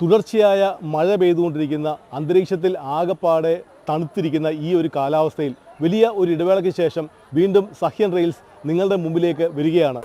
തുടർച്ചയായ മഴ പെയ്തുകൊണ്ടിരിക്കുന്ന അന്തരീക്ഷത്തിൽ ആകപ്പാടെ തണുത്തിരിക്കുന്ന ഈ ഒരു കാലാവസ്ഥയിൽ വലിയ ഒരു ഇടവേളയ്ക്ക് ശേഷം വീണ്ടും സഹ്യൻ റെയിൽസ് നിങ്ങളുടെ മുമ്പിലേക്ക് വരികയാണ്.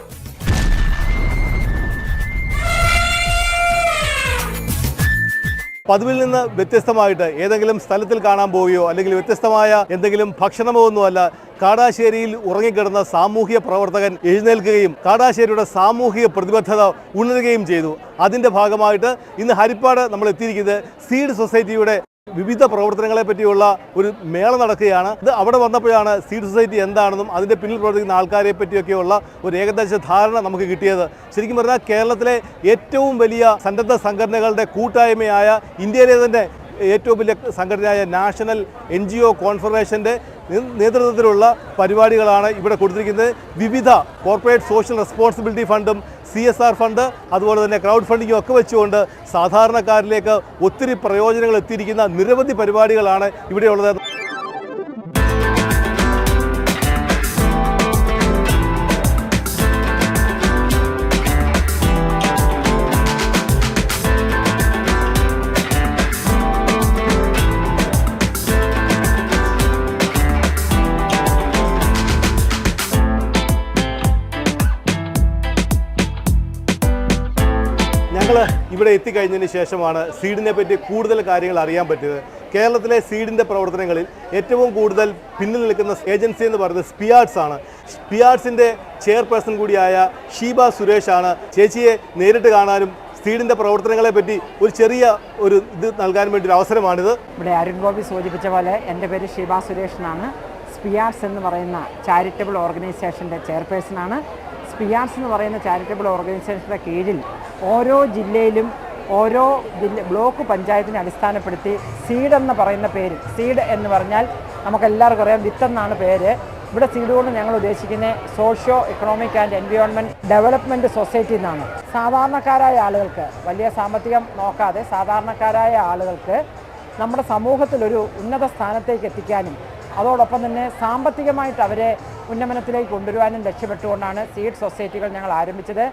പതിവിൽ നിന്ന് വ്യത്യസ്തമായിട്ട് ഏതെങ്കിലും സ്ഥലത്തിൽ കാണാൻ പോവുകയോ അല്ലെങ്കിൽ വ്യത്യസ്തമായ എന്തെങ്കിലും ഭക്ഷണമോ ഒന്നുമല്ല കാടാശ്ശേരിയിൽ ഉറങ്ങിക്കിടന്ന സാമൂഹ്യ പ്രവർത്തകൻ എഴുന്നേൽക്കുകയും കാടാശ്ശേരിയുടെ സാമൂഹിക പ്രതിബദ്ധത ഉണരുകയും ചെയ്തു. അതിന്റെ ഭാഗമായിട്ട് ഇന്ന് ഹരിപ്പാട് നമ്മൾ എത്തിയിരിക്കുന്നത് സീഡ് സൊസൈറ്റിയുടെ വിവിധ പ്രവർത്തനങ്ങളെ പറ്റിയുള്ള ഒരു മേള നടക്കുകയാണ്. ഇത് അവിടെ വന്നപ്പോഴാണ് സീഡ് സൊസൈറ്റി എന്താണെന്നും അതിന്റെ പിന്നിൽ പ്രവർത്തിക്കുന്ന ആൾക്കാരെ പറ്റിയൊക്കെയുള്ള ഒരു ഏകദേശ ധാരണ നമുക്ക് കിട്ടിയത്. ശരിക്കും പറഞ്ഞാൽ കേരളത്തിലെ ഏറ്റവും വലിയ സന്നദ്ധ സംഘടനകളുടെ കൂട്ടായ്മയായ ഇന്ത്യയിലെ തന്നെ ഏറ്റവും വലിയ സംഘടനയായ നാഷണൽ എൻ ജി ഒ കോൺഫെഡറേഷന്റെ നേതൃത്വത്തിലുള്ള പരിപാടികളാണ് ഇവിടെ കൊടുത്തിരിക്കുന്നത്. വിവിധ കോർപ്പറേറ്റ് സോഷ്യൽ റെസ്പോൺസിബിലിറ്റി ഫണ്ടും സി എസ് ആർ ഫണ്ട് അതുപോലെ തന്നെ ക്രൗഡ് ഫണ്ടിങ്ങും ഒക്കെ വെച്ചുകൊണ്ട് സാധാരണക്കാരിലേക്ക് ഒത്തിരി പ്രയോജനങ്ങൾ എത്തിയിരിക്കുന്ന നിരവധി പരിപാടികളാണ് ഇവിടെയുള്ളത്. ഇവിടെ എത്തിക്കഴിഞ്ഞതിന് ശേഷമാണ് സീഡിനെ പറ്റി കൂടുതൽ കാര്യങ്ങൾ അറിയാൻ പറ്റിയത്. കേരളത്തിലെ സീഡിന്റെ പ്രവർത്തനങ്ങളിൽ ഏറ്റവും കൂടുതൽ പിന്നിൽ നിൽക്കുന്ന ഏജൻസി എന്ന് പറയുന്നത് സ്പിയാർട്സ് ആണ്. സ്പിയാർട്സിന്റെ ചെയർപേഴ്സൺ കൂടിയായ ഷീബ ആണ്. ചേച്ചിയെ നേരിട്ട് കാണാനും സീഡിന്റെ പ്രവർത്തനങ്ങളെ പറ്റി ഒരു ചെറിയ ഒരു ഇത് നൽകാൻ വേണ്ടി ഒരു അവസരമാണിത്. ഇവിടെ അരുൺ ഗോപി സൂചിപ്പിച്ച പോലെ എന്റെ പേര് ശിവ സുരേഷനാണ് സ്പിയാർട്സ് എന്ന് പറയുന്ന ചാരിറ്റബിൾ ഓർഗനൈസേഷന്റെ ചെയർപേഴ്സണാണ് സ്പിയാർട്സ് എന്ന് പറയുന്ന ചാരിറ്റബിൾ ഓർഗനൈസേഷന്റെ കീഴിൽ ഓരോ ജില്ലയിലും ഓരോ ജില്ല ബ്ലോക്ക് പഞ്ചായത്തിനെ അടിസ്ഥാനപ്പെടുത്തി സീഡ് എന്ന് പറയുന്ന പേര് സീഡ് എന്ന് പറഞ്ഞാൽ നമുക്കെല്ലാവർക്കും അറിയാം വിത്തെന്നാണ് പേര്. ഇവിടെ സീഡ് കൊണ്ട് ഞങ്ങൾ ഉദ്ദേശിക്കുന്നത് socio economic and environment development society എന്നാണ്. സാധാരണക്കാരായ ആളുകൾക്ക് വലിയ സാമ്പത്തികം നോക്കാതെ സാധാരണക്കാരായ ആളുകൾക്ക് നമ്മുടെ സമൂഹത്തിലൊരു ഉന്നത സ്ഥാനത്തേക്ക് എത്തിക്കാനും അതോടൊപ്പം തന്നെ സാമ്പത്തികമായിട്ട് അവരെ ഉന്നമനത്തിലേക്ക് കൊണ്ടുവരുവാനും ലക്ഷ്യമിട്ടുകൊണ്ടാണ് സീഡ് സൊസൈറ്റികൾ ഞങ്ങൾ ആരംഭിച്ചത്.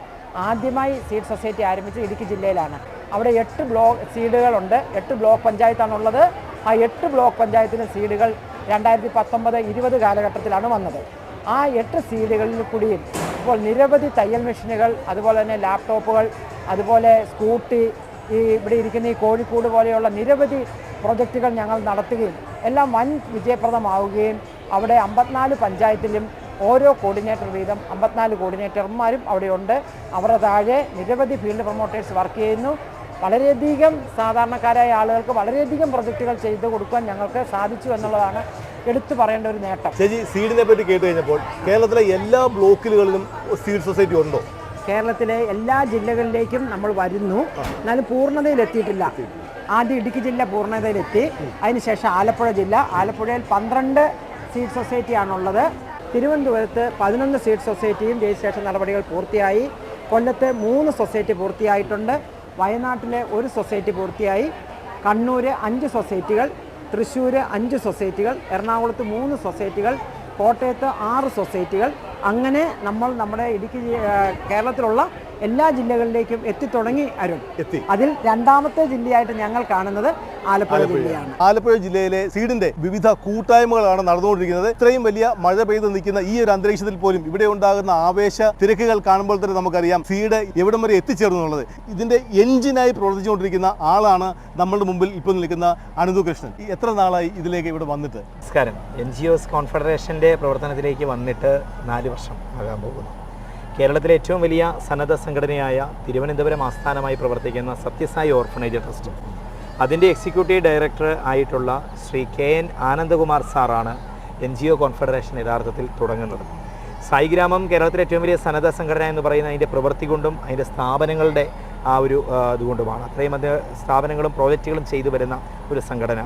ആദ്യമായി സീഡ് സൊസൈറ്റി ആരംഭിച്ചത് ഇടുക്കി ജില്ലയിലാണ്. അവിടെ എട്ട് ബ്ലോക്ക് സീഡുകളുണ്ട്. എട്ട് ബ്ലോക്ക് പഞ്ചായത്താണുള്ളത്. ആ എട്ട് ബ്ലോക്ക് പഞ്ചായത്തിന്റെ സീഡുകൾ രണ്ടായിരത്തി പത്തൊമ്പത് ഇരുപത് കാലഘട്ടത്തിലാണ് വന്നത്. ആ എട്ട് സീഡുകളിൽ കൂടിയും ഇപ്പോൾ നിരവധി തയ്യൽ മെഷീനുകൾ അതുപോലെ തന്നെ ലാപ്ടോപ്പുകൾ അതുപോലെ സ്കൂട്ടി ഈ ഇവിടെ ഇരിക്കുന്ന ഈ കോഴിക്കോട് പോലെയുള്ള നിരവധി പ്രൊജക്റ്റുകൾ ഞങ്ങൾ നടത്തുകയും എല്ലാം വൻ വിജയപ്രദമാവുകയും അവിടെ അമ്പത്തിനാല് പഞ്ചായത്തിലും ഓരോ കോർഡിനേറ്റർ വീതം അമ്പത്തിനാല് കോർഡിനേറ്റർമാരും അവിടെയുണ്ട്. അവരുടെ താഴെ നിരവധി ഫീൽഡ് പ്രൊമോട്ടേഴ്സ് വർക്ക് ചെയ്യുന്നു. വളരെയധികം സാധാരണക്കാരായ ആളുകൾക്ക് വളരെയധികം പ്രൊജക്റ്റുകൾ ചെയ്തു കൊടുക്കാൻ ഞങ്ങൾക്ക് സാധിച്ചു എന്നുള്ളതാണ് എടുത്തു പറയേണ്ട ഒരു നേട്ടം. ചേച്ചി സീഡിനെ പറ്റി കേട്ട് കഴിഞ്ഞപ്പോൾ കേരളത്തിലെ എല്ലാ ബ്ലോക്കിലുകളിലും സീഡ് സൊസൈറ്റി ഉണ്ടോ? കേരളത്തിലെ എല്ലാ ജില്ലകളിലേക്കും നമ്മൾ വരുന്നു. എന്നാലും പൂർണതയിലെത്തിയിട്ടില്ല. ആദ്യം ഇടുക്കി ജില്ല പൂർണതയിലെത്തി. അതിനുശേഷം ആലപ്പുഴ ജില്ല. ആലപ്പുഴയിൽ പന്ത്രണ്ട് സീറ്റ് സൊസൈറ്റിയാണുള്ളത് തിരുവനന്തപുരത്ത് പതിനൊന്ന് സീറ്റ് സൊസൈറ്റിയും രജിസ്ട്രേഷൻ നടപടികൾ പൂർത്തിയായി. കൊല്ലത്ത് മൂന്ന് സൊസൈറ്റി പൂർത്തിയായിട്ടുണ്ട്. വയനാട്ടിലെ ഒരു സൊസൈറ്റി പൂർത്തിയായി. കണ്ണൂർ അഞ്ച് സൊസൈറ്റികൾ തൃശ്ശൂർ അഞ്ച് സൊസൈറ്റികൾ എറണാകുളത്ത് മൂന്ന് സൊസൈറ്റികൾ കോട്ടയത്ത് ആറ് സൊസൈറ്റികൾ അങ്ങനെ നമ്മൾ നമ്മുടെ ഇടുക്കി കേരളത്തിലുള്ള എല്ലാ ജില്ലകളിലേക്കും എത്തിത്തുടങ്ങി അരുൺ. എത്തി. അതിൽ രണ്ടാമത്തെ ജില്ലയായിട്ട് ഞങ്ങൾ കാണുന്നത് ആലപ്പുഴ ജില്ലയാണ്. ആലപ്പുഴ ജില്ലയിലെ സീഡിന്റെ വിവിധ കൂട്ടായ്മകളാണ് നടന്നുകൊണ്ടിരിക്കുന്നത്. ഇത്രയും വലിയ മഴ പെയ്ത് നിൽക്കുന്ന ഈ ഒരു അന്തരീക്ഷത്തിൽ പോലും ഇവിടെ ഉണ്ടാകുന്ന ആവേശ തിരക്കുകൾ കാണുമ്പോൾ തന്നെ നമുക്കറിയാം സീഡ് എവിടം വരെ എത്തിച്ചേർന്നു എന്നുള്ളത്. ഇതിന്റെ എഞ്ചിനായി പ്രവർത്തിച്ചുകൊണ്ടിരിക്കുന്ന ആളാണ് നമ്മളുടെ മുമ്പിൽ ഇപ്പോൾ നിൽക്കുന്ന അനന്തു കൃഷ്ണൻ. എത്ര നാളായി ഇതിലേക്ക് ഇവിടെ വന്നിട്ട്? നമസ്കാരം. എൻ ജി ഒസ് കോൺഫെഡറേഷന്റെ പ്രവർത്തനത്തിലേക്ക് വന്നിട്ട് നാല് വർഷം ആകാൻ പോകുന്നു. കേരളത്തിലെ ഏറ്റവും വലിയ സന്നദ്ധ സംഘടനയായ തിരുവനന്തപുരം ആസ്ഥാനമായി പ്രവർത്തിക്കുന്ന സത്യസായി ഓർഫനേജ് ട്രസ്റ്റ്. അതിന്റെ എക്സിക്യൂട്ടീവ് ഡയറക്ടർ ആയിട്ടുള്ള ശ്രീ കെ എൻ ആനന്ദകുമാർ സാറാണ് എൻ ജി ഒ കോൺഫെഡറേഷൻ യഥാർത്ഥത്തിൽ തുടങ്ങുന്നത്. സായി ഗ്രാമം കേരളത്തിലെ ഏറ്റവും വലിയ സന്നദ്ധ സംഘടന എന്ന് പറയുന്ന അതിന്റെ പ്രവൃത്തി കൊണ്ടും അതിന്റെ സ്ഥാപനങ്ങളുടെ ആ ഒരു ഇതുകൊണ്ടുമാണ്. അത്രയും അത് സ്ഥാപനങ്ങളും പ്രോജക്റ്റുകളും ചെയ്തു വരുന്ന ഒരു സംഘടന.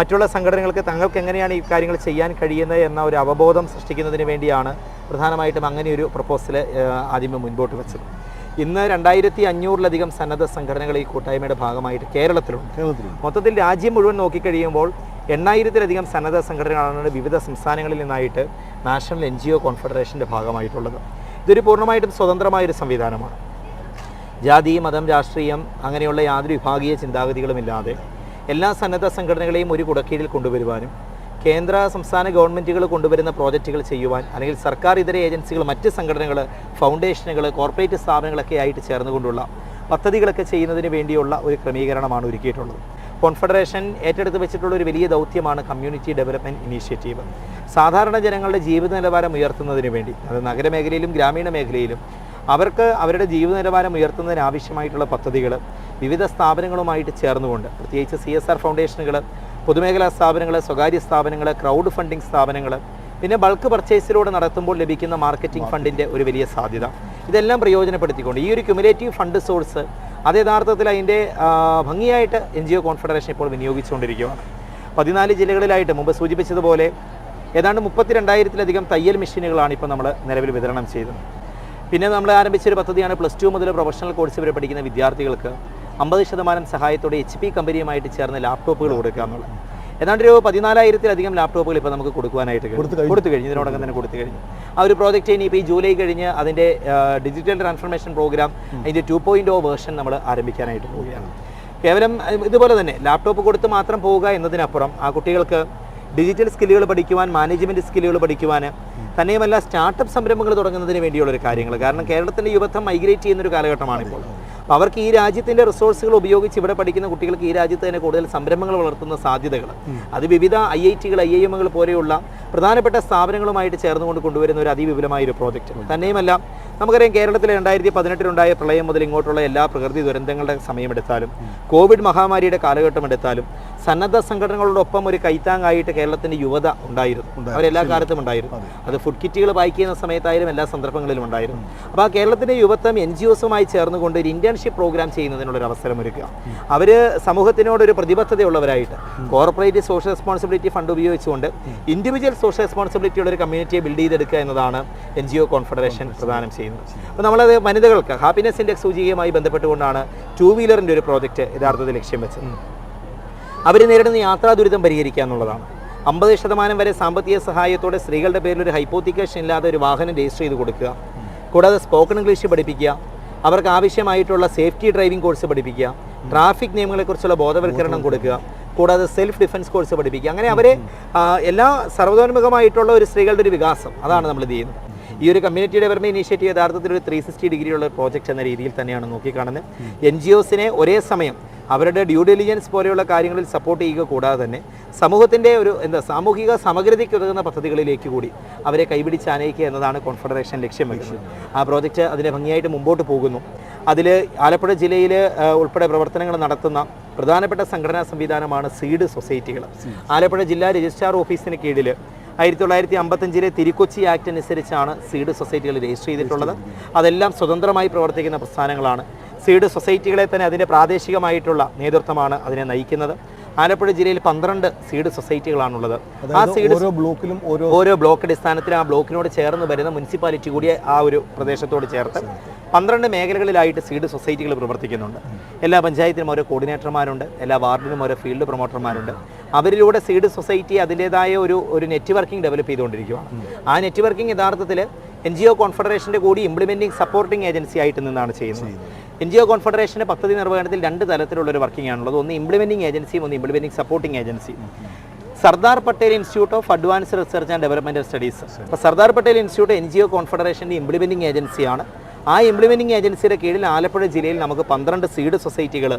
മറ്റുള്ള സംഘടനകൾക്ക് തങ്ങൾക്ക് എങ്ങനെയാണ് ഈ കാര്യങ്ങൾ ചെയ്യാൻ കഴിയുന്നത് എന്ന ഒരു അവബോധം സൃഷ്ടിക്കുന്നതിന് വേണ്ടിയാണ് പ്രധാനമായിട്ടും അങ്ങനെയൊരു പ്രപ്പോസൽ ആദ്യമേ മുൻപോട്ട് വെച്ചത്. ഇന്ന് രണ്ടായിരത്തി അഞ്ഞൂറിലധികം സന്നദ്ധ സംഘടനകൾ ഈ കൂട്ടായ്മയുടെ ഭാഗമായിട്ട് കേരളത്തിലുണ്ട്. മൊത്തത്തിൽ രാജ്യം മുഴുവൻ നോക്കിക്കഴിയുമ്പോൾ എണ്ണായിരത്തിലധികം സന്നദ്ധ സംഘടനകളാണ് വിവിധ സംസ്ഥാനങ്ങളിൽ നിന്നായിട്ട് നാഷണൽ എൻ ജി ഒ കോൺഫെഡറേഷന്റെ ഭാഗമായിട്ടുള്ളത്. ഇതൊരു പൂർണമായിട്ടും സ്വതന്ത്രമായൊരു സംവിധാനമാണ്. ജാതി മതം രാഷ്ട്രീയം അങ്ങനെയുള്ള യാതൊരു വിഭാഗീയ ചിന്താഗതികളുമില്ലാതെ എല്ലാ സന്നദ്ധ സംഘടനകളെയും ഒരു കുടക്കീഴിൽ കൊണ്ടുവരുവാനും കേന്ദ്ര സംസ്ഥാന ഗവൺമെന്റുകൾ കൊണ്ടുവരുന്ന പ്രോജക്റ്റുകൾ ചെയ്യുവാൻ അല്ലെങ്കിൽ സർക്കാർ ഇതര ഏജൻസികൾ മറ്റ് സംഘടനകൾ ഫൗണ്ടേഷനുകൾ കോർപ്പറേറ്റ് സ്ഥാപനങ്ങളൊക്കെ ആയിട്ട് ചേർന്നുകൊണ്ടുള്ള പദ്ധതികളൊക്കെ ചെയ്യുന്നതിന് വേണ്ടിയുള്ള ഒരു ക്രമീകരണമാണ് ഒരുക്കിയിട്ടുള്ളത്. കോൺഫെഡറേഷൻ ഏറ്റെടുത്ത് വെച്ചിട്ടുള്ള ഒരു വലിയ ദൗത്യമാണ് കമ്മ്യൂണിറ്റി ഡെവലപ്മെന്റ് ഇനീഷ്യേറ്റീവ്. സാധാരണ ജനങ്ങളുടെ ജീവിത നിലവാരം ഉയർത്തുന്നതിന് വേണ്ടി അത് നഗരമേഖലയിലും ഗ്രാമീണ മേഖലയിലും അവർക്ക് അവരുടെ ജീവിത നിലവാരം ഉയർത്തുന്നതിന് ആവശ്യമായിട്ടുള്ള പദ്ധതികൾ വിവിധ സ്ഥാപനങ്ങളുമായിട്ട് ചേർന്നുകൊണ്ട് പ്രത്യേകിച്ച് സി എസ് ആർ ഫൗണ്ടേഷനുകൾ പൊതുമേഖലാ സ്ഥാപനങ്ങൾ സ്വകാര്യ സ്ഥാപനങ്ങൾ ക്രൗഡ് ഫണ്ടിംഗ് സ്ഥാപനങ്ങൾ പിന്നെ ബൾക്ക് പർച്ചേസിലൂടെ നടത്തുമ്പോൾ ലഭിക്കുന്ന മാർക്കറ്റിംഗ് ഫണ്ടിന്റെ ഒരു വലിയ സാധ്യത. ഇതെല്ലാം പ്രയോജനപ്പെടുത്തിക്കൊണ്ട് ഈ ഒരു ക്യുമുലേറ്റീവ് ഫണ്ട് സോഴ്സ് അത് യഥാർത്ഥത്തിൽ അതിന്റെ ഭംഗിയായിട്ട് എൻ ജി ഒ കോൺഫെഡറേഷൻ ഇപ്പോൾ വിനിയോഗിച്ചുകൊണ്ടിരിക്കുകയാണ്. പതിനാല് ജില്ലകളിലായിട്ട് മുമ്പ് സൂചിപ്പിച്ചതുപോലെ ഏതാണ്ട് മുപ്പത്തിരണ്ടായിരത്തിലധികം തയ്യൽ മെഷീനുകളാണ് ഇപ്പോൾ നമ്മൾ നിലവിൽ വിതരണം ചെയ്തത്. പിന്നെ നമ്മൾ ആരംഭിച്ചൊരു പദ്ധതിയാണ് പ്ലസ് ടു മുതൽ പ്രൊഫഷണൽ കോഴ്സ് വരെ പഠിക്കുന്ന വിദ്യാർത്ഥികൾക്ക് അമ്പത് ശതമാനം സഹായത്തോടെ എച്ച് പി കമ്പനിയുമായിട്ട് ചേർന്ന് ലാപ്ടോപ്പുകൾ കൊടുക്കുക എന്നുള്ളത്. ഏതാണ്ട് ഒരു പതിനാലായിരത്തിലധികം ലാപ്ടോപ്പുകൾ ഇപ്പോൾ നമുക്ക് കൊടുക്കുവാനായിട്ട്. കൊടുത്തു കഴിഞ്ഞു. ഇതിനോടകം തന്നെ കൊടുത്തു കഴിഞ്ഞു. ആ ഒരു പ്രോജക്റ്റ് ഇനി ഇപ്പോൾ ഈ ജൂലൈ കഴിഞ്ഞ് അതിന്റെ ഡിജിറ്റൽ ട്രാൻസ്ഫർമേഷൻ പ്രോഗ്രാം അതിന്റെ ടു പോയിന്റ് ഓ വേർഷൻ നമ്മൾ ആരംഭിക്കാനായിട്ട് പോവുകയാണ്. കേവലം ഇതുപോലെ തന്നെ ലാപ്ടോപ്പ് കൊടുത്ത് മാത്രം പോവുക എന്നതിനപ്പുറം ആ കുട്ടികൾക്ക് ഡിജിറ്റൽ സ്കില്ലുകൾ പഠിക്കുവാൻ മാനേജ്മെന്റ് സ്കില്ലുകൾ പഠിക്കുവാൻ തന്നെയുമല്ല സ്റ്റാർട്ടപ്പ് സംരംഭങ്ങൾ തുടങ്ങുന്നതിന് വേണ്ടിയുള്ള ഒരു കാര്യങ്ങൾ. കാരണം കേരളത്തിന്റെ യുവത്വം മൈഗ്രേറ്റ് ചെയ്യുന്ന ഒരു കാലഘട്ടമാണ് ഇപ്പോൾ. അവർക്ക് ഈ രാജ്യത്തിന്റെ റിസോഴ്സുകൾ ഉപയോഗിച്ച് ഇവിടെ പഠിക്കുന്ന കുട്ടികൾക്ക് ഈ രാജ്യത്ത് തന്നെ കൂടുതൽ സംരംഭങ്ങൾ വളർത്തുന്ന സാധ്യതകൾ. അത് വിവിധ ഐ ഐ ടികൾ ഐ ഐ എമ്മുകൾ പോലെയുള്ള പ്രധാനപ്പെട്ട സ്ഥാപനങ്ങളുമായിട്ട് ചേർന്നുകൊണ്ട് കൊണ്ടുവരുന്ന ഒരു അതിവിപുലമായ ഒരു പ്രോജക്റ്റ് തന്നെയുമല്ല നമുക്കറിയാം കേരളത്തിൽ രണ്ടായിരത്തി പതിനെട്ടിലുണ്ടായ പ്രളയം മുതൽ ഇങ്ങോട്ടുള്ള എല്ലാ പ്രകൃതി ദുരന്തങ്ങളുടെ സമയമെടുത്താലും കോവിഡ് മഹാമാരിയുടെ കാലഘട്ടം എടുത്താലും സന്നദ്ധ സംഘടനകളോടൊപ്പം ഒരു കൈത്താങ്ങായിട്ട് കേരളത്തിന്റെ യുവത ഉണ്ടായിരുന്നു. അവരെല്ലാ കാലത്തും ഉണ്ടായിരുന്നു. അത്. ഫുഡ് കിറ്റുകൾ പാക്ക് ചെയ്യുന്ന സമയത്തായാലും എല്ലാ സന്ദർഭങ്ങളിലും ഉണ്ടായിരുന്നു. അപ്പോൾ ആ കേരളത്തിന്റെ യുവത്വം എൻ ജി ഒസുമായി ചേർന്നുകൊണ്ട് ഒരു ഇന്റേൺഷിപ്പ് പ്രോഗ്രാം ചെയ്യുന്നതിനുള്ള ഒരു അവസരം ഒരുക്കുക. അവർ സമൂഹത്തിനോടൊരു പ്രതിബദ്ധതയുള്ളവരായിട്ട് കോർപ്പറേറ്റ് സോഷ്യൽ റെസ്പോൺസിബിലിറ്റി ഫണ്ട് ഉപയോഗിച്ചുകൊണ്ട് ഇൻഡിവിജ്വൽ സോഷ്യൽ റെസ്പോൺസിബിലിറ്റി ഉള്ള ഒരു കമ്മ്യൂണിറ്റിയെ ബിൽഡ് ചെയ്തെടുക്കുക എന്നതാണ് എൻ ജി ഒ കോൺഫെഡറേഷൻ പ്രദാനം ചെയ്യുന്നത്. അപ്പോൾ നമ്മളത് വനിതകൾക്ക് ഹാപ്പിനെസ് ഇൻഡെക്സ് സൂചികയുമായി ബന്ധപ്പെട്ടുകൊണ്ടാണ് ടൂ വീലറിന്റെ ഒരു പ്രോജക്റ്റ് യഥാർത്ഥത്തിൽ ലക്ഷ്യം വെച്ചത്. അവർ നേരിടുന്ന യാത്രാ ദുരിതം പരിഹരിക്കുക എന്നുള്ളതാണ്. അമ്പത് ശതമാനം വരെ സാമ്പത്തിക സഹായത്തോടെ സ്ത്രീകളുടെ പേരിൽ ഒരു ഹൈപ്പോത്തിക്കേഷൻ ഇല്ലാതെ ഒരു വാഹനം രജിസ്റ്റർ ചെയ്ത് കൊടുക്കുക. കൂടാതെ സ്പോക്കൺ ഇംഗ്ലീഷ് പഠിപ്പിക്കുക. അവർക്ക് ആവശ്യമായിട്ടുള്ള സേഫ്റ്റി ഡ്രൈവിംഗ് കോഴ്സ് പഠിപ്പിക്കുക. ട്രാഫിക് നിയമങ്ങളെക്കുറിച്ചുള്ള ബോധവൽക്കരണം കൊടുക്കുക. കൂടാതെ സെൽഫ് ഡിഫൻസ് കോഴ്സ് പഠിപ്പിക്കുക. അങ്ങനെ അവരെ എല്ലാ സർവതോന്മുഖമായിട്ടുള്ള ഒരു സ്ത്രീകളുടെ ഒരു വികാസം. അതാണ് നമ്മൾ ഇത് ചെയ്യുന്നത്. ഈ ഒരു കമ്മ്യൂണിറ്റി ഡെവലപ്മെന്റ് ഇനീഷ്യേറ്റീവ് യഥാർത്ഥത്തിൽ ഒരു ത്രീ സിക്സ്റ്റി ഡിഗ്രിയുള്ള പ്രോജക്റ്റ് എന്ന രീതിയിൽ തന്നെയാണ് നോക്കിക്കാണുന്നത്. എൻ ജി ഒസിനെ ഒരേ സമയം അവരുടെ ഡ്യൂ ഡെലിജൻസ് പോലെയുള്ള കാര്യങ്ങളിൽ സപ്പോർട്ട് ചെയ്യുക കൂടാതെ തന്നെ സമൂഹത്തിന്റെ ഒരു എന്താ സാമൂഹിക സമഗ്രതയ്ക്ക് ഉതകുന്ന പദ്ധതികളിലേക്ക് കൂടി അവരെ കൈപിടിച്ച് ആനയിക്കുക എന്നതാണ് കോൺഫെഡറേഷൻ ലക്ഷ്യം വെക്കുന്നത്. ആ പ്രോജക്റ്റ് അതിനെ ഭംഗിയായിട്ട് മുമ്പോട്ട് പോകുന്നു. അതിൽ ആലപ്പുഴ ജില്ലയിൽ ഉൾപ്പെടെ പ്രവർത്തനങ്ങൾ നടത്തുന്ന പ്രധാനപ്പെട്ട സംഘടനാ സംവിധാനമാണ് സീഡ് സൊസൈറ്റികൾ ആലപ്പുഴ ജില്ലാ രജിസ്ട്രാർ ഓഫീസിന് കീഴിൽ ആയിരത്തി തൊള്ളായിരത്തി അമ്പത്തഞ്ചിലെ തിരുക്കൊച്ചി ആക്ട് അനുസരിച്ചാണ് സീഡ് സൊസൈറ്റികൾ രജിസ്റ്റർ ചെയ്തിട്ടുള്ളത്. അതെല്ലാം സ്വതന്ത്രമായി പ്രവർത്തിക്കുന്ന പ്രസ്ഥാനങ്ങളാണ്. സീഡ് സൊസൈറ്റികളെ തന്നെ അതിന്റെ പ്രാദേശികമായിട്ടുള്ള നേതൃത്വമാണ് അതിനെ നയിക്കുന്നത്. ആലപ്പുഴ ജില്ലയിൽ പന്ത്രണ്ട് സീഡ് സൊസൈറ്റികളാണുള്ളത്. ആ സീഡ് ഓരോ ബ്ലോക്കിലും ഓരോ ഓരോ ബ്ലോക്ക് അടിസ്ഥാനത്തിൽ ആ ബ്ലോക്കിനോട് ചേർന്ന് വരുന്ന മുനിസിപ്പാലിറ്റി കൂടി ആ ഒരു പ്രദേശത്തോട് ചേർത്ത് പന്ത്രണ്ട് മേഖലകളിലായിട്ട് സീഡ് സൊസൈറ്റികൾ പ്രവർത്തിക്കുന്നുണ്ട്. എല്ലാ പഞ്ചായത്തിനും ഓരോ കോർഡിനേറ്റർമാരുണ്ട് എല്ലാ വാർഡിനും ഓരോ ഫീൽഡ് പ്രൊമോട്ടർമാരുണ്ട്. അവരിലൂടെ സീഡ് സൊസൈറ്റി അതിന്റെതായ ഒരു ഒരു നെറ്റ്വർക്കിംഗ് ഡെവലപ്പ് ചെയ്തുകൊണ്ടിരിക്കുകയാണ് ആ നെറ്റ്വർക്കിംഗ് യഥാർത്ഥത്തിൽ എൻ ജി ഒ കോൺഫെഡറേഷന്റെ കൂടി ഇംപ്ലിമെന്റിംഗ് സപ്പോർട്ടിംഗ് ഏജൻസി ആയിട്ട് നിന്നാണ് ചെയ്യുന്നത്. എൻ ജി ഒ കോൺഫെഡറേഷന്റെ പദ്ധതി നിർവഹണത്തിൽ രണ്ട് തലത്തിലുള്ള ഒരു വർക്കിംഗ് ആണുള്ളത് ഒന്ന് ഇംപ്ലിമെന്റിംഗ് ഏജൻസിയും ഒന്ന് implementing supporting ഏജൻസിയും Sardar Patel institute of advance research and development studies. അപ്പോൾ Sardar Patel institute N G O കോൺഫെഡറേഷന്റെ implementing ഏജൻസിയാണ് ആ ഇംപ്ലിമെന്റിംഗ് ഏജൻസിയുടെ കീഴിൽ ആലപ്പുഴ ജില്ലയിൽ നമുക്ക് പന്ത്രണ്ട് സീഡ് സൊസൈറ്റികൾ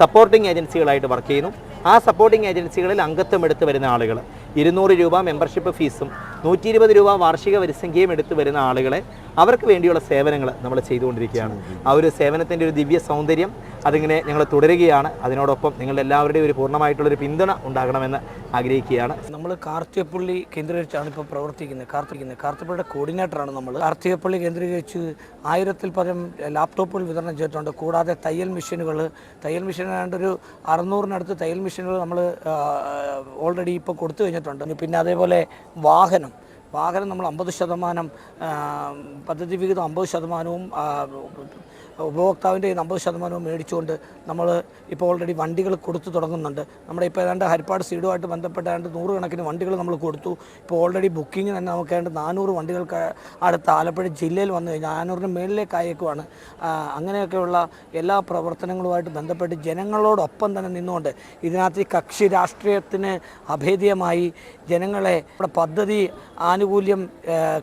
സപ്പോർട്ടിംഗ് ഏജൻസികളായിട്ട് വർക്ക് ചെയ്യുന്നു. ആ സപ്പോർട്ടിംഗ് ഏജൻസികളിൽ അംഗത്വം എടുത്ത് വരുന്ന ആളുകൾ ഇരുന്നൂറ് രൂപ മെമ്പർഷിപ്പ് ഫീസും നൂറ്റി ഇരുപത് രൂപ വാർഷിക വരിസംഖ്യയും എടുത്ത് വരുന്ന ആളുകളെ അവർക്ക് വേണ്ടിയുള്ള സേവനങ്ങൾ നമ്മൾ ചെയ്തുകൊണ്ടിരിക്കുകയാണ്. ആ ഒരു സേവനത്തിന്റെ ഒരു ദിവ്യ സൗന്ദര്യം അതിങ്ങനെ ഞങ്ങൾ തുടരുകയാണ്. അതിനോടൊപ്പം നിങ്ങളുടെ എല്ലാവരുടെയും ഒരു പൂർണമായിട്ടുള്ളൊരു പിന്തുണ ഉണ്ടാകണമെന്ന് ആഗ്രഹിക്കുകയാണ്. നമ്മൾ കാർത്തികപ്പള്ളി കേന്ദ്രീകരിച്ചാണ് ഇപ്പോൾ പ്രവർത്തിക്കുന്നത്. കാർത്തിക്കുന്നത് കാർത്തികപ്പള്ളിയുടെ കോർഡിനേറ്ററാണ് നമ്മൾ. കാർത്തികപ്പള്ളി കേന്ദ്രീകരിച്ച് ആയിരത്തിൽ പരം ലാപ്ടോപ്പുകൾ വിതരണം ചെയ്തിട്ടുണ്ട്. കൂടാതെ തയ്യൽ മെഷീനുകൾ തയ്യൽ മെഷീൻ ഏതാണ്ട് ഒരു അറുന്നൂറിനടുത്ത് തയ്യൽ മെഷീനുകൾ നമ്മൾ ഓൾറെഡി ഇപ്പോൾ കൊടുത്തു കഴിഞ്ഞിട്ടുണ്ട്. പിന്നെ അതേപോലെ വാഹനം. വാഹനം നമ്മൾ അമ്പത് ശതമാനം പദ്ധതി വിഹിതം അമ്പത് ശതമാനവും ഉപഭോക്താവിന്റെ അമ്പത് ശതമാനവും മേടിച്ചുകൊണ്ട് നമ്മൾ ഇപ്പോൾ ഓൾറെഡി വണ്ടികൾ കൊടുത്തു തുടങ്ങുന്നുണ്ട്. നമ്മുടെ ഇപ്പോൾ ഏതാണ്ട് ഹരിപ്പാട് സീഡുമായിട്ട് ബന്ധപ്പെട്ട ഏതാണ്ട് നൂറുകണക്കിന് വണ്ടികൾ നമ്മൾ കൊടുത്തു. ഇപ്പോൾ ഓൾറെഡി ബുക്കിംഗ് തന്നെ നമുക്ക് ഏതാണ്ട് നാനൂറ് വണ്ടികൾക്ക് അടുത്ത ആലപ്പുഴ ജില്ലയിൽ വന്നു കഴിഞ്ഞാൽ നാനൂറിന് മേളിലേക്ക് അയക്കുവാണ് അങ്ങനെയൊക്കെയുള്ള എല്ലാ പ്രവർത്തനങ്ങളുമായിട്ട് ബന്ധപ്പെട്ട് ജനങ്ങളോടൊപ്പം തന്നെ നിന്നുകൊണ്ട് ഇതിനകത്ത് ഈ കക്ഷി രാഷ്ട്രീയത്തിന് അഭേദ്യമായി ജനങ്ങളെ നമ്മുടെ പദ്ധതി ആനുകൂല്യം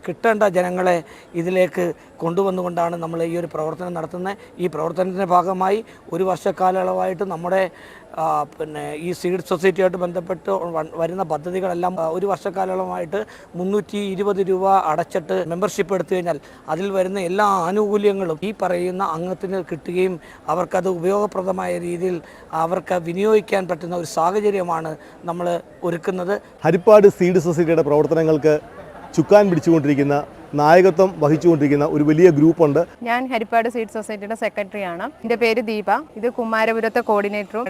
കിട്ടേണ്ട ജനങ്ങളെ ഇതിലേക്ക് കൊണ്ടുവന്നുകൊണ്ടാണ് നമ്മൾ ഈ ഒരു പ്രവർത്തനം നടത്തുന്നത്. ഈ പ്രവർത്തനത്തിന്റെ ഭാഗമായി ഒരു വർഷക്കാലയളവായിട്ട് നമ്മുടെ പിന്നെ ഈ സീഡ് സൊസൈറ്റിയായിട്ട് ബന്ധപ്പെട്ട് വരുന്ന പദ്ധതികളെല്ലാം ഒരു വർഷക്കാലയളവായിട്ട് മുന്നൂറ്റി ഇരുപത് രൂപ അടച്ചിട്ട് മെമ്പർഷിപ്പ് എടുത്തു കഴിഞ്ഞാൽ അതിൽ വരുന്ന എല്ലാ ആനുകൂല്യങ്ങളും ഈ പറയുന്ന അംഗത്തിന് കിട്ടുകയും അവർക്കത് ഉപയോഗപ്രദമായ രീതിയിൽ അവർക്ക് വിനിയോഗിക്കാൻ പറ്റുന്ന ഒരു സാഹചര്യമാണ് നമ്മൾ ഒരുക്കുന്നത്. ഹരിപ്പാട് സീഡ് സൊസൈറ്റിയുടെ പ്രവർത്തനങ്ങൾക്ക് ചുക്കാൻ പിടിച്ചുകൊണ്ടിരിക്കുന്ന നായകത്വം വഹിച്ചുകൊണ്ടിരിക്കുന്ന ഒരു വലിയ ഗ്രൂപ്പുണ്ട്. ഞാൻ ഹരിപ്പാട് സീഡ് സൊസൈറ്റിയുടെ സെക്രട്ടറിയാണ്. എന്റെ പേര് ദീപ. ഇത് കുമാരപുരത്തെ കോർഡിനേറ്ററും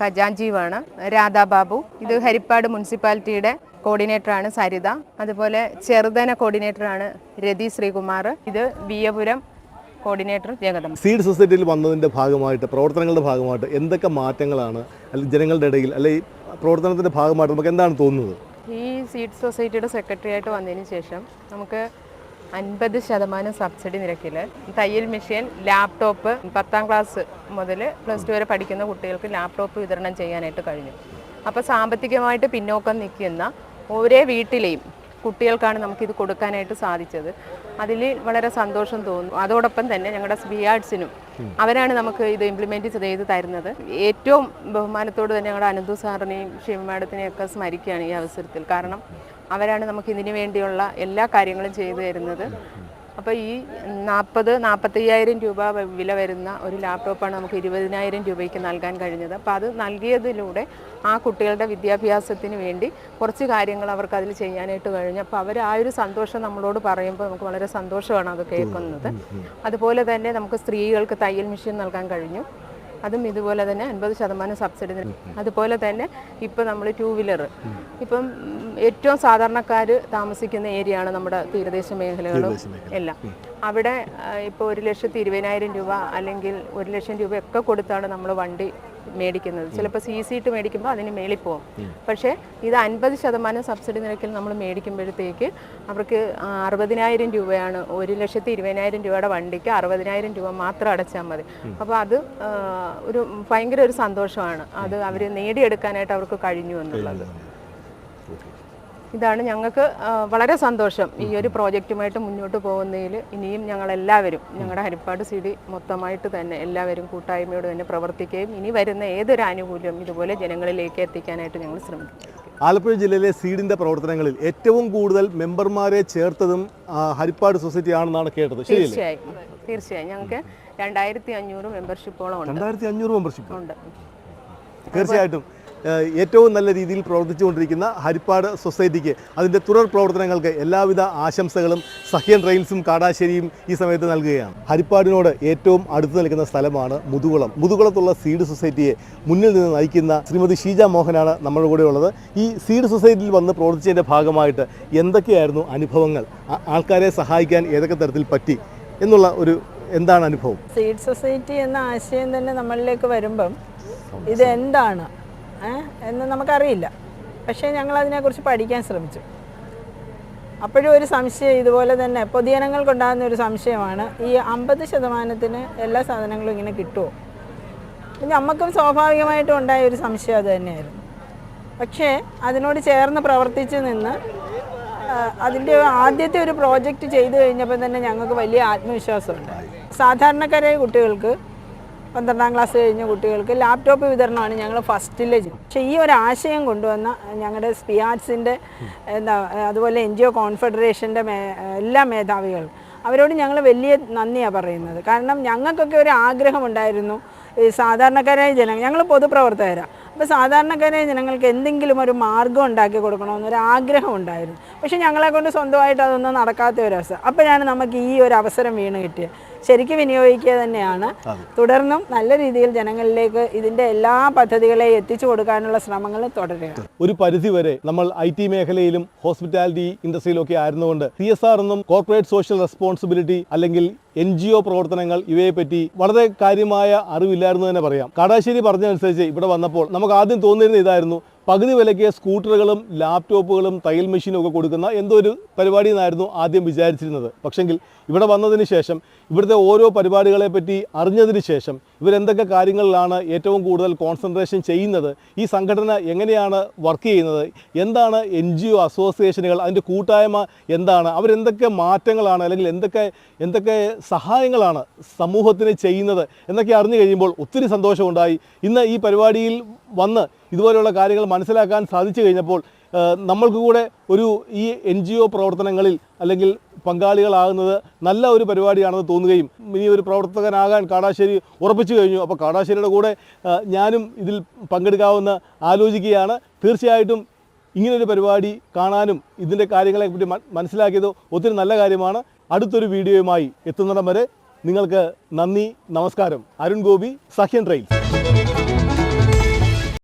ഖജാൻജീവാണ് രാധാബാബു ഇത് ഹരിപ്പാട് മുനിസിപ്പാലിറ്റിയുടെ കോർഡിനേറ്ററാണ് സരിത. അതുപോലെ ചെറുതന കോർഡിനേറ്ററാണ് രതി ശ്രീകുമാർ. ഇത് വിയപുരം കോർഡിനേറ്റർ ജഗതം സീഡ് സൊസൈറ്റിയിൽ വന്നതിന്റെ ഭാഗമായിട്ട് പ്രവർത്തനങ്ങളുടെ ഭാഗമായിട്ട് എന്തൊക്കെ മാറ്റങ്ങളാണ് അല്ലെങ്കിൽ ജനങ്ങളുടെ ഇടയിൽ അല്ലെങ്കിൽ പ്രവർത്തനത്തിന്റെ ഭാഗമായിട്ട് നമുക്ക് എന്താണ് തോന്നുന്നത്? ഈ സീഡ് സൊസൈറ്റിയുടെ സെക്രട്ടറി ആയിട്ട് വന്നതിന് ശേഷം നമുക്ക് അൻപത് ശതമാനം സബ്സിഡി നിരക്കിൽ തയ്യൽ മെഷീൻ ലാപ്ടോപ്പ് പത്താം ക്ലാസ് മുതൽ പ്ലസ് ടു വരെ പഠിക്കുന്ന കുട്ടികൾക്ക് ലാപ്ടോപ്പ് വിതരണം ചെയ്യാനായിട്ട് കഴിഞ്ഞു. അപ്പോൾ സാമ്പത്തികമായിട്ട് പിന്നോക്കം നിൽക്കുന്ന ഓരോ വീട്ടിലെയും കുട്ടികൾക്കാണ് നമുക്കിത് കൊടുക്കാനായിട്ട് സാധിച്ചത്. അതിൽ വളരെ സന്തോഷം തോന്നുന്നു. അതോടൊപ്പം തന്നെ ഞങ്ങളുടെ സ്ബി ആർട്സിനും അവരാണ് നമുക്ക് ഇത് ഇംപ്ലിമെന്റ് ചെയ്ത് തരുന്നത്. ഏറ്റവും ബഹുമാനത്തോട് തന്നെ ഞങ്ങളുടെ അനന്തു സാറിനെയും ഷിമ മാഡത്തിനെയും ഒക്കെ സ്മരിക്കുകയാണ് ഈ അവസരത്തിൽ. കാരണം അവരാണ് നമുക്ക് ഇതിനു വേണ്ടിയുള്ള എല്ലാ കാര്യങ്ങളും ചെയ്തു തരുന്നത്. അപ്പോൾ ഈ നാൽപ്പത് നാൽപ്പത്തയ്യായിരം രൂപ വില വരുന്ന ഒരു ലാപ്ടോപ്പാണ് നമുക്ക് ഇരുപതിനായിരം രൂപയ്ക്ക് നൽകാൻ കഴിഞ്ഞത്. അപ്പോൾ അത് നൽകിയതിലൂടെ ആ കുട്ടികളുടെ വിദ്യാഭ്യാസത്തിന് വേണ്ടി കുറച്ച് കാര്യങ്ങൾ അവർക്ക് അതിൽ ചെയ്യാനായിട്ട് കഴിഞ്ഞു. അപ്പോൾ അവർ ആ ഒരു സന്തോഷം നമ്മളോട് പറയുമ്പോൾ നമുക്ക് വളരെ സന്തോഷമാണ് അത് കേൾക്കുന്നത്. അതുപോലെ തന്നെ നമുക്ക് സ്ത്രീകൾക്ക് തയ്യൽ മെഷീൻ നൽകാൻ കഴിഞ്ഞു. അതും ഇതുപോലെ തന്നെ അൻപത് ശതമാനം സബ്സിഡി അതുപോലെ തന്നെ ഇപ്പം നമ്മൾ ടൂ വീലർ ഇപ്പം ഏറ്റവും സാധാരണക്കാർ താമസിക്കുന്ന ഏരിയയാണ് നമ്മുടെ തീരദേശ മേഖലകളും എല്ലാം. അവിടെ ഇപ്പോൾ ഒരു ലക്ഷത്തി ഇരുപതിനായിരം രൂപ അല്ലെങ്കിൽ ഒരു ലക്ഷം രൂപയൊക്കെ കൊടുത്താണ് നമ്മൾ വണ്ടി മേടിക്കുന്നത്. ചിലപ്പോൾ സി സി ഇട്ട് മേടിക്കുമ്പോൾ അതിന് മേളിൽ പോകും. പക്ഷേ ഇത് അൻപത് ശതമാനം സബ്സിഡി നിരക്കിൽ നമ്മൾ മേടിക്കുമ്പോഴത്തേക്ക് അവർക്ക് അറുപതിനായിരം രൂപയാണ് ഒരു ലക്ഷത്തി ഇരുപതിനായിരം രൂപയുടെ വണ്ടിക്ക് അറുപതിനായിരം രൂപ മാത്രം അടച്ചാൽ മതി. അപ്പോൾ അത് ഒരു ഭയങ്കര ഒരു സന്തോഷമാണ്. അത് അവർ നേടിയെടുക്കാനായിട്ട് അവർക്ക് കഴിഞ്ഞു എന്നുള്ളത്. ഇതാണ് ഞങ്ങൾക്ക് വളരെ സന്തോഷം ഈ ഒരു പ്രോജക്റ്റുമായിട്ട് മുന്നോട്ട് പോകുന്നതിൽ. ഇനിയും ഞങ്ങളെല്ലാവരും ഞങ്ങളുടെ ഹരിപ്പാട് സി ഡി മൊത്തമായിട്ട് തന്നെ എല്ലാവരും കൂട്ടായ്മയോട് തന്നെ പ്രവർത്തിക്കുകയും ഇനി വരുന്ന ഏതൊരു ആനുകൂല്യം ഇതുപോലെ ജനങ്ങളിലേക്ക് എത്തിക്കാനായിട്ട് ഞങ്ങൾ ശ്രമിക്കും. ആലപ്പുഴ ജില്ലയിലെ സീഡിന്റെ പ്രവർത്തനങ്ങളിൽ ഏറ്റവും കൂടുതൽ മെമ്പർമാരെ ചേർത്തതും ഹരിപ്പാട് സൊസൈറ്റി ആണെന്നാണ് കേട്ടത്. തീർച്ചയായും. തീർച്ചയായും. ഞങ്ങൾക്ക് രണ്ടായിരത്തി അഞ്ഞൂറ് മെമ്പർഷിപ്പോളം ഉണ്ട്. രണ്ടായിരത്തി അഞ്ഞൂറ് മെമ്പർഷിപ്പ്. ഉണ്ട്. തീർച്ചയായിട്ടും. ഏറ്റവും നല്ല രീതിയിൽ പ്രവർത്തിച്ചുകൊണ്ടിരിക്കുന്ന ഹരിപ്പാട് സൊസൈറ്റിക്ക് അതിന്റെ തുടർ പ്രവർത്തനങ്ങൾക്ക് എല്ലാവിധ ആശംസകളും സഹ്യൻ റെയിൽസും കാടാശ്ശേരിയും ഈ സമയത്ത് നൽകുകയാണ്. ഹരിപ്പാടിനോട് ഏറ്റവും അടുത്ത് നിൽക്കുന്ന സ്ഥലമാണ് മുതുകുളം. മുതുകുളത്തുള്ള സീഡ് സൊസൈറ്റിയെ മുന്നിൽ നിന്ന് നയിക്കുന്ന ശ്രീമതി ഷീജ മോഹനാണ് നമ്മുടെ കൂടെ ഉള്ളത്. ഈ സീഡ് സൊസൈറ്റിയിൽ വന്ന് പ്രവർത്തിച്ചതിന്റെ ഭാഗമായിട്ട് എന്തൊക്കെയായിരുന്നു അനുഭവങ്ങൾ? ആൾക്കാരെ സഹായിക്കാൻ ഏതൊക്കെ തരത്തിൽ പറ്റി എന്നുള്ള ഒരു എന്താണ് അനുഭവം? സീഡ് സൊസൈറ്റി എന്ന ആശയം തന്നെ നമ്മളിലേക്ക് വരുമ്പം ഇത് എന്താണ്? ഏ? എന്ന് നമുക്കറിയില്ല. പക്ഷേ ഞങ്ങൾ അതിനെക്കുറിച്ച് പഠിക്കാൻ ശ്രമിച്ചു. അപ്പോഴും ഒരു സംശയം ഇതുപോലെ തന്നെ പൊതുജനങ്ങൾക്കുണ്ടാകുന്ന ഒരു സംശയമാണ് ഈ അമ്പത് ശതമാനത്തിന് എല്ലാ സാധനങ്ങളും ഇങ്ങനെ കിട്ടുമോ നമുക്കും സ്വാഭാവികമായിട്ടും ഉണ്ടായ ഒരു സംശയം അത് തന്നെയായിരുന്നു. പക്ഷേ അതിനോട് ചേർന്ന് പ്രവർത്തിച്ച് നിന്ന് അതിന്റെ ആദ്യത്തെ ഒരു പ്രോജക്റ്റ് ചെയ്തു കഴിഞ്ഞപ്പോൾ തന്നെ ഞങ്ങൾക്ക് വലിയ ആത്മവിശ്വാസമുണ്ട് സാധാരണക്കാരായ കുട്ടികൾക്ക് പന്ത്രണ്ടാം ക്ലാസ് കഴിഞ്ഞ കുട്ടികൾക്ക് ലാപ്ടോപ്പ് വിതരണമാണ് ഞങ്ങൾ ഫസ്റ്റിൽ പക്ഷേ ഈ ഒരു ആശയം കൊണ്ടുവന്ന ഞങ്ങളുടെ സ്പിയാർട്സിന്റെ എന്താ അതുപോലെ എൻ ജി ഒ കോൺഫെഡറേഷന്റെ എല്ലാ മേധാവികളും അവരോട് ഞങ്ങൾ വലിയ നന്ദിയാണ് പറയുന്നത്. കാരണം ഞങ്ങൾക്കൊക്കെ ഒരു ആഗ്രഹമുണ്ടായിരുന്നു ഈ സാധാരണക്കാരായ ജനങ്ങൾ ഞങ്ങൾ പൊതുപ്രവർത്തകരാണ് അപ്പോൾ സാധാരണക്കാരായ ജനങ്ങൾക്ക് എന്തെങ്കിലും ഒരു മാർഗം ഉണ്ടാക്കി കൊടുക്കണമെന്നൊരു ആഗ്രഹം ഉണ്ടായിരുന്നു പക്ഷേ ഞങ്ങളെക്കൊണ്ട് സ്വന്തമായിട്ട് അതൊന്നും നടക്കാത്ത ഒരു അവസ്ഥ. അപ്പോഴാണ് നമുക്ക് ഈ ഒരു അവസരം വീണ് കിട്ടിയത്. ശരിക്കും വിനിയോഗിക്കുക തന്നെയാണ്. തുടർന്നും നല്ല രീതിയിൽ ജനങ്ങളിലേക്ക് ഇതിന്റെ എല്ലാ പദ്ധതികളെയും എത്തിച്ചു കൊടുക്കാനുള്ള ശ്രമങ്ങൾ തുടരുകയാണ്. ഒരു പരിധിവരെ നമ്മൾ ഐ ടി മേഖലയിലും ഹോസ്പിറ്റാലിറ്റി ഇൻഡസ്ട്രിയിലും ഒക്കെ ആയിരുന്നുകൊണ്ട് സി എസ് ആർ എന്നും കോർപ്പറേറ്റ് സോഷ്യൽ റെസ്പോൺസിബിലിറ്റി അല്ലെങ്കിൽ എൻ ജി ഒ പ്രവർത്തനങ്ങൾ പറ്റി വളരെ കാര്യമായ അറിവില്ലായിരുന്നു തന്നെ പറയാം. കാടാശ്ശേരി പറഞ്ഞതനുസരിച്ച് ഇവിടെ വന്നപ്പോൾ നമുക്ക് ആദ്യം തോന്നിയിരുന്ന ഇതായിരുന്നു. പകുതി വിലയ്ക്ക് സ്കൂട്ടറുകളും ലാപ്ടോപ്പുകളും തയ്യൽ മെഷീനും ഒക്കെ കൊടുക്കുന്ന എന്തോ ഒരു പരിപാടി എന്നായിരുന്നു ആദ്യം വിചാരിച്ചിരുന്നത്. പക്ഷെങ്കിൽ ഇവിടെ വന്നതിന് ശേഷം ഇവിടുത്തെ ഓരോ പരിപാടികളെ പറ്റി അറിഞ്ഞതിന് ശേഷം ഇവരെന്തൊക്കെ കാര്യങ്ങളിലാണ് ഏറ്റവും കൂടുതൽ കോൺസെൻട്രേഷൻ ചെയ്യുന്നത്? ഈ സംഘടന എങ്ങനെയാണ് വർക്ക് ചെയ്യുന്നത്? എന്താണ് എൻ ജി ഒ അസോസിയേഷനുകൾ അതിന്റെ കൂട്ടായ്മ എന്താണ്? അവരെന്തൊക്കെ മാറ്റങ്ങളാണ്? അല്ലെങ്കിൽ എന്തൊക്കെ എന്തൊക്കെ സഹായങ്ങളാണ് സമൂഹത്തിന് ചെയ്യുന്നത്? എന്നൊക്കെ അറിഞ്ഞു കഴിയുമ്പോൾ ഒത്തിരി സന്തോഷമുണ്ടായി. ഇന്ന് ഈ പരിപാടിയിൽ വന്ന് ഇതുപോലെയുള്ള കാര്യങ്ങൾ മനസ്സിലാക്കാൻ സാധിച്ചു കഴിഞ്ഞപ്പോൾ നമ്മൾക്ക് കൂടെ ഒരു ഈ എൻ പ്രവർത്തനങ്ങളിൽ അല്ലെങ്കിൽ പങ്കാളികളാകുന്നത് നല്ല ഒരു പരിപാടിയാണെന്ന് തോന്നുകയും ഇനി ഒരു പ്രവർത്തകനാകാൻ കാടാശ്ശേരി ഉറപ്പിച്ചു കഴിഞ്ഞു. അപ്പോൾ കാടാശ്ശേരിയുടെ കൂടെ ഞാനും ഇതിൽ പങ്കെടുക്കാവുന്ന ആലോചിക്കുകയാണ്. തീർച്ചയായിട്ടും ഇങ്ങനൊരു പരിപാടി കാണാനും ഇതിന്റെ കാര്യങ്ങളെ പറ്റി മ- മനസ്സിലാക്കിയത് ഒത്തിരി നല്ല കാര്യമാണ്. അടുത്തൊരു വീഡിയോയുമായി എത്തുന്നിടം വരെ നിങ്ങൾക്ക് നന്ദി നമസ്കാരം. അരുൺ ഗോപി സഹ്യൻ ട്രെയിൽസ്.